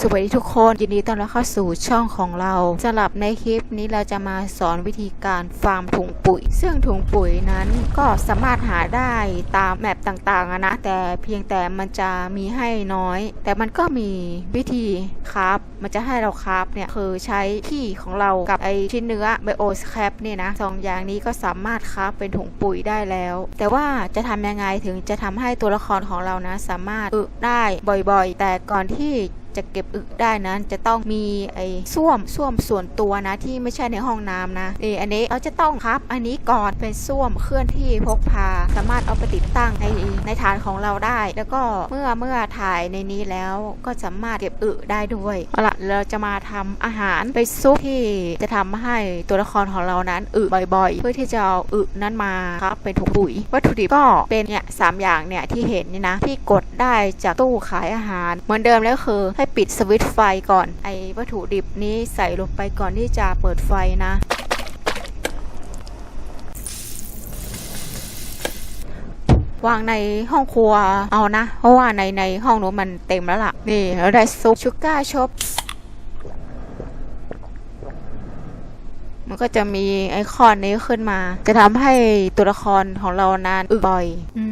สวัสดีทุกคนยินดีต้อนรับเข้าสู่ช่องของเราสำหรับในคลิปนี้เราจะมาสอนวิธีการฟาร์มถุงปุ๋ย ซึ่งถุงปุ๋ยนั้นก็สามารถหาได้ตามแมปต่างๆนะแต่เพียงแต่มันจะมีให้น้อย แต่มันก็มีวิธีครับมันจะให้เราครับเนี่ยคือใช้ขี้ของเรากับไอชิ้นเนื้อไบโอสแคปเนี่ยนะสองอย่างนี้ก็สามารถครับเป็นถุงปุ๋ยได้แล้ว แต่ว่าจะทำยังไงถึงจะทำให้ตัวละครของเรานะ สามารถอึได้บ่อยๆ แต่ก่อนที่ จะเก็บอึได้นั้นจะต้องมีไอ้ส้วมส้วมส่วนตัวนะที่ไม่ใช่ในห้องน้ำนะนี่อันนี้เราจะต้องครับอันนี้ก่อนเป็นส้วมเคลื่อนที่พกพา สามารถเอาไปติดตั้งในในฐานของเราได้ แล้วก็เมื่อเมื่อถ่ายในนี้แล้วก็สามารถเก็บอึได้ด้วยเอาละเราจะมาทำอาหารไปซุปที่จะทำให้ตัวละครของเรานั้นอึบ่อย ๆ เพื่อที่จะเอาอึนั้นมาครับเป็นถุงปุ๋ย วัตถุดิบก็เป็นเนี่ยสามอย่างเนี่ยที่เห็นนี่นะที่กดได้จากตู้ขายอาหาร เหมือนเดิมแล้วคือให้ปิดสวิตช์ไฟก่อน ไอ้วัตถุดิบนี้ใส่ลงไปก่อนที่จะเปิดไฟนะ วางในห้องครัวเอานะ เพราะว่าในในห้องนู้นมันเต็มแล้วล่ะ นี่เราได้ซุปชูก้าชบมันก็จะมีไอคอนนี้ขึ้นมา จะทำให้ตัวละครของเรานานอึบ่อย อื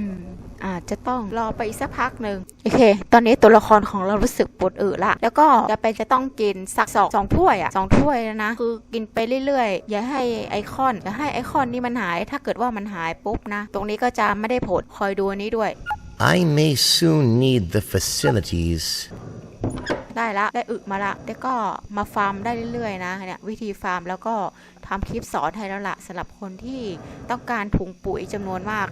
อาจจะต้องรอไปอีกสักพักหนึ่งโอเค ตอนนี้ตัวละครของเรารู้สึกปวดอึละ แล้วก็จะเป็นจะต้องกินสักสองสองถ้วยอะสองถ้วยนะ คือกินไปเรื่อยๆ อย่าให้ไอคอนอย่าให้ไอคอนนี่มันหาย ถ้าเกิดว่ามันหายปุ๊บนะ ตรงนี้ก็จะไม่ได้ผล คอยดูอันนี้ด้วย I may soon need the facilities. ได้ละ ได้อึมาละ แล้วก็มาฟาร์มได้เรื่อยๆนะเนี่ยวิธีฟาร์มแล้วก็ทำคลิปสอนให้แล้วละสำหรับคนที่ต้องการถุงปุ๋ยจำนวนมาก